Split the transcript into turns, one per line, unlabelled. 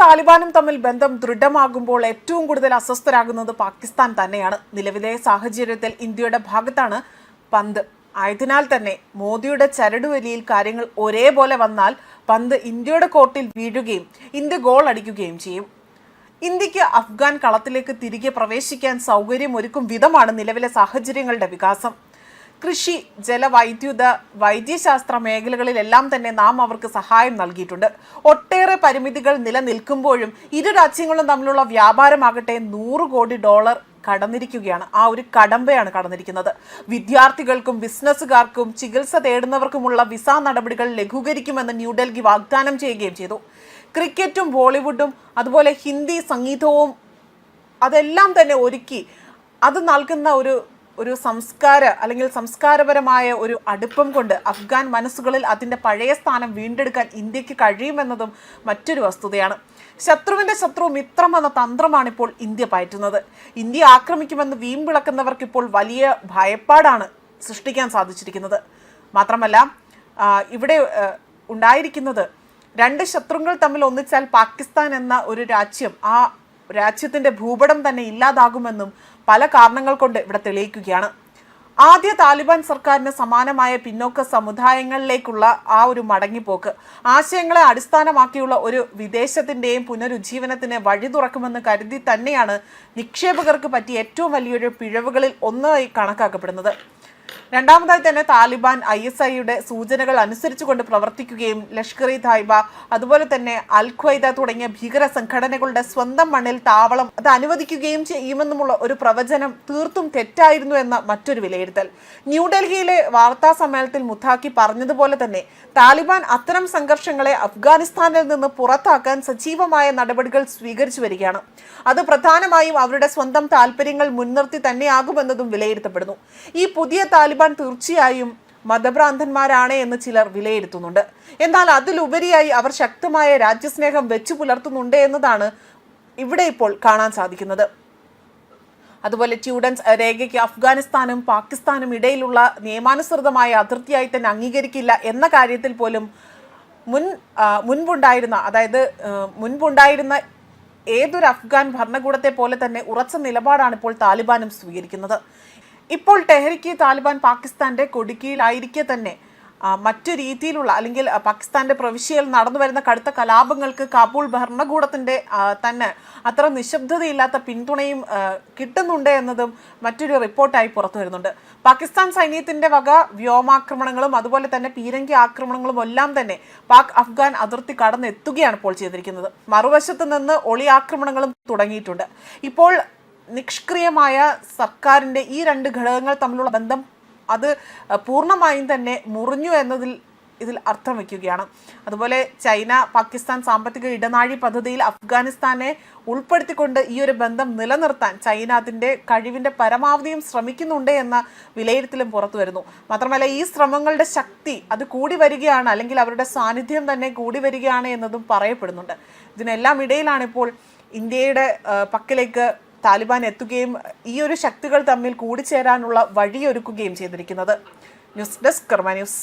താലിബാനും തമ്മിൽ ബന്ധം ദൃഢമാകുമ്പോൾ ഏറ്റവും കൂടുതൽ അസ്വസ്ഥരാകുന്നത് പാകിസ്ഥാൻ തന്നെയാണ്. നിലവിലെ സാഹചര്യത്തിൽ ഇന്ത്യയുടെ ഭാഗത്താണ് പന്ത്. ആയതിനാൽ തന്നെ മോദിയുടെ ചരടുവലിയിൽ കാര്യങ്ങൾ ഒരേപോലെ വന്നാൽ പന്ത് ഇന്ത്യയുടെ കോർട്ടിൽ വീഴുകയും ഇന്ത്യ ഗോൾ അടിക്കുകയും ചെയ്യും. ഇന്ത്യയ്ക്ക് അഫ്ഗാൻ കളത്തിലേക്ക് തിരികെ പ്രവേശിക്കാൻ സൗകര്യമൊരുക്കും വിധമാണ് നിലവിലെ സാഹചര്യങ്ങളുടെ വികാസം. കൃഷി ജലവൈദ്യുത വൈദ്യശാസ്ത്ര മേഖലകളിലെല്ലാം തന്നെ നാം അവർക്ക് സഹായം നൽകിയിട്ടുണ്ട്. ഒട്ടേറെ പരിമിതികൾ നിലനിൽക്കുമ്പോഴും ഇരു രാജ്യങ്ങളും തമ്മിലുള്ള വ്യാപാരമാകട്ടെ നൂറ് കോടി ഡോളർ കടന്നിരിക്കുകയാണ്. ആ ഒരു കടമ്പയാണ് കടന്നിരിക്കുന്നത്. വിദ്യാർത്ഥികൾക്കും ബിസിനസ്സുകാർക്കും ചികിത്സ തേടുന്നവർക്കുമുള്ള വിസ നടപടികൾ ലഘൂകരിക്കുമെന്ന് ന്യൂഡൽഹി വാഗ്ദാനം ചെയ്യുകയും ചെയ്തു. ക്രിക്കറ്റും ബോളിവുഡും അതുപോലെ ഹിന്ദി സംഗീതവും അതെല്ലാം തന്നെ ഒരുക്കി അത് നൽകുന്ന ഒരു ഒരു സംസ്കാര അല്ലെങ്കിൽ സംസ്കാരപരമായ ഒരു അടുപ്പം കൊണ്ട് അഫ്ഗാൻ മനസ്സുകളിൽ അതിന്റെ പഴയ സ്ഥാനം വീണ്ടെടുക്കാൻ ഇന്ത്യയ്ക്ക് കഴിയുമെന്നതും മറ്റൊരു വസ്തുതയാണ്. ശത്രുവിന്റെ ശത്രു മിത്രം എന്ന തന്ത്രമാണ് ഇപ്പോൾ ഇന്ത്യ പയറ്റുന്നത്. ഇന്ത്യ ആക്രമിക്കുമെന്ന് വീമ്പിളക്കുന്നവർക്ക് ഇപ്പോൾ വലിയ ഭയപ്പാടാണ് സൃഷ്ടിക്കാൻ സാധിച്ചിരിക്കുന്നത്. മാത്രമല്ല ഇവിടെ ഉണ്ടായിരിക്കുന്നത് രണ്ട് ശത്രുക്കൾ തമ്മിൽ ഒന്നിച്ചാൽ പാകിസ്ഥാൻ എന്ന ഒരു രാജ്യം ആ രാജ്യത്തിന്റെ ഭൂപടം തന്നെ ഇല്ലാതാകുമെന്നും പല കാരണങ്ങൾ കൊണ്ട് ഇവിടെ തെളിയിക്കുകയാണ്. ആദ്യ താലിബാൻ സർക്കാരിന് സമാനമായ പിന്നോക്ക സമുദായങ്ങളിലേക്കുള്ള ആ ഒരു മടങ്ങിപ്പോക്ക് ആശയങ്ങളെ അടിസ്ഥാനമാക്കിയുള്ള ഒരു വിദേശത്തിന്റെയും പുനരുജ്ജീവനത്തിന് വഴി തുറക്കുമെന്ന് കരുതി തന്നെയാണ് നിക്ഷേപകർക്ക് പറ്റിയ ഏറ്റവും വലിയൊരു പിഴവുകളിൽ ഒന്നായി കണക്കാക്കപ്പെടുന്നത്. രണ്ടാമതായി തന്നെ താലിബാൻ ഐ എസ് ഐയുടെ സൂചനകൾ അനുസരിച്ചുകൊണ്ട് പ്രവർത്തിക്കുകയും ലഷ്കർ ഇ തായ്ബ അതുപോലെ തന്നെ അൽ ഖ്വൈദ തുടങ്ങിയ ഭീകര സംഘടനകളുടെ സ്വന്തം മണ്ണിൽ താവളം അത് അനുവദിക്കുകയും ചെയ്യുമെന്നുമുള്ള ഒരു പ്രവചനം തീർത്തും തെറ്റായിരുന്നു എന്ന മറ്റൊരു വിലയിരുത്തൽ. ന്യൂഡൽഹിയിലെ വാർത്താ സമ്മേളനത്തിൽ മുത്താക്കി പറഞ്ഞതുപോലെ തന്നെ താലിബാൻ അത്തരം സംഘർഷങ്ങളെ അഫ്ഗാനിസ്ഥാനിൽ നിന്ന് പുറത്താക്കാൻ സജീവമായ നടപടികൾ സ്വീകരിച്ചു വരികയാണ്. അത് പ്രധാനമായും അവരുടെ സ്വന്തം താല്പര്യങ്ങൾ മുൻനിർത്തി തന്നെയാകുമെന്നതും വിലയിരുത്തപ്പെടുന്നു. ഈ പുതിയ താലിബാൻ തീർച്ചയായും മതഭ്രാന്തന്മാരാണ് എന്ന് ചിലർ വിലയിരുത്തുന്നുണ്ട്. എന്നാൽ അതിലുപരിയായി അവർ ശക്തമായ രാജ്യസ്നേഹം വെച്ചു പുലർത്തുന്നുണ്ട് എന്നതാണ് ഇവിടെ ഇപ്പോൾ കാണാൻ സാധിക്കുന്നത്. അതുപോലെ ട്യൂഡൻസ് രേഖയ്ക്ക് അഫ്ഗാനിസ്ഥാനും പാകിസ്ഥാനും ഇടയിലുള്ള നിയമാനുസൃതമായ അതിർത്തിയായി തന്നെ അംഗീകരിക്കില്ല എന്ന കാര്യത്തിൽ പോലും മുൻ മുൻപുണ്ടായിരുന്ന അതായത് മുൻപുണ്ടായിരുന്ന ഏതൊരു അഫ്ഗാൻ ഭരണകൂടത്തെ പോലെ തന്നെ ഉറച്ച നിലപാടാണ് ഇപ്പോൾ താലിബാനും സ്വീകരിക്കുന്നത്. ഇപ്പോൾ ടെഹ്രിക്ക് താലിബാൻ പാകിസ്ഥാന്റെ കൊടിക്കീഴിലായിരിക്കെ തന്നെ. മറ്റു രീതിയിലുള്ള അല്ലെങ്കിൽ പാകിസ്ഥാന്റെ പ്രവിശ്യയിൽ നടന്നു വരുന്ന കടുത്ത കലാപങ്ങൾക്ക് കാബൂൾ ഭരണകൂടത്തിന്റെ തന്നെ അത്ര നിശബ്ദതയില്ലാത്ത പിന്തുണയും കിട്ടുന്നുണ്ട് എന്നതും മറ്റൊരു റിപ്പോർട്ടായി പുറത്തു വരുന്നുണ്ട്. പാകിസ്ഥാൻ സൈന്യത്തിന്റെ വക വ്യോമാക്രമണങ്ങളും അതുപോലെ തന്നെ പീരങ്കി ആക്രമണങ്ങളും എല്ലാം തന്നെ പാക് അഫ്ഗാൻ അതിർത്തി കടന്നെത്തുകയാണ് ഇപ്പോൾ ചെയ്തിരിക്കുന്നത്. മറുവശത്ത് നിന്ന് ഒളി ആക്രമണങ്ങളും തുടങ്ങിയിട്ടുണ്ട്. ഇപ്പോൾ നിഷ്ക്രിയമായ സർക്കാരിന്റെ ഈ രണ്ട് ഘടകങ്ങൾ തമ്മിലുള്ള ബന്ധം അത് പൂർണമായും തന്നെ മുറിഞ്ഞു എന്നതിൽ ഇതിൽ അർത്ഥം വയ്ക്കുകയാണ്. അതുപോലെ ചൈന പാകിസ്ഥാൻ സാമ്പത്തിക ഇടനാഴി പദ്ധതിയിൽ അഫ്ഗാനിസ്ഥാനെ ഉൾപ്പെടുത്തിക്കൊണ്ട് ഈ ഒരു ബന്ധം നിലനിർത്താൻ ചൈന അതിന്റെ കഴിവിന്റെ പരമാവധിയും ശ്രമിക്കുന്നുണ്ട് എന്ന വിലയിരുത്തലും പുറത്തു വരുന്നു. മാത്രമല്ല ഈ ശ്രമങ്ങളുടെ ശക്തി അത് കൂടി വരികയാണ് അല്ലെങ്കിൽ അവരുടെ സാന്നിധ്യം തന്നെ കൂടി വരികയാണ് എന്നതും പറയപ്പെടുന്നുണ്ട്. ഇതിനെല്ലാം ഇടയിലാണ് ഇപ്പോൾ ഇന്ത്യയുടെ പക്കലേക്ക് താലിബാൻ എത്തുകയും ഈ ഒരു ശക്തികൾ തമ്മിൽ കൂടിച്ചേരാനുള്ള വഴിയൊരുക്കുകയും ചെയ്തിരിക്കുന്നത്. News desk Karma news.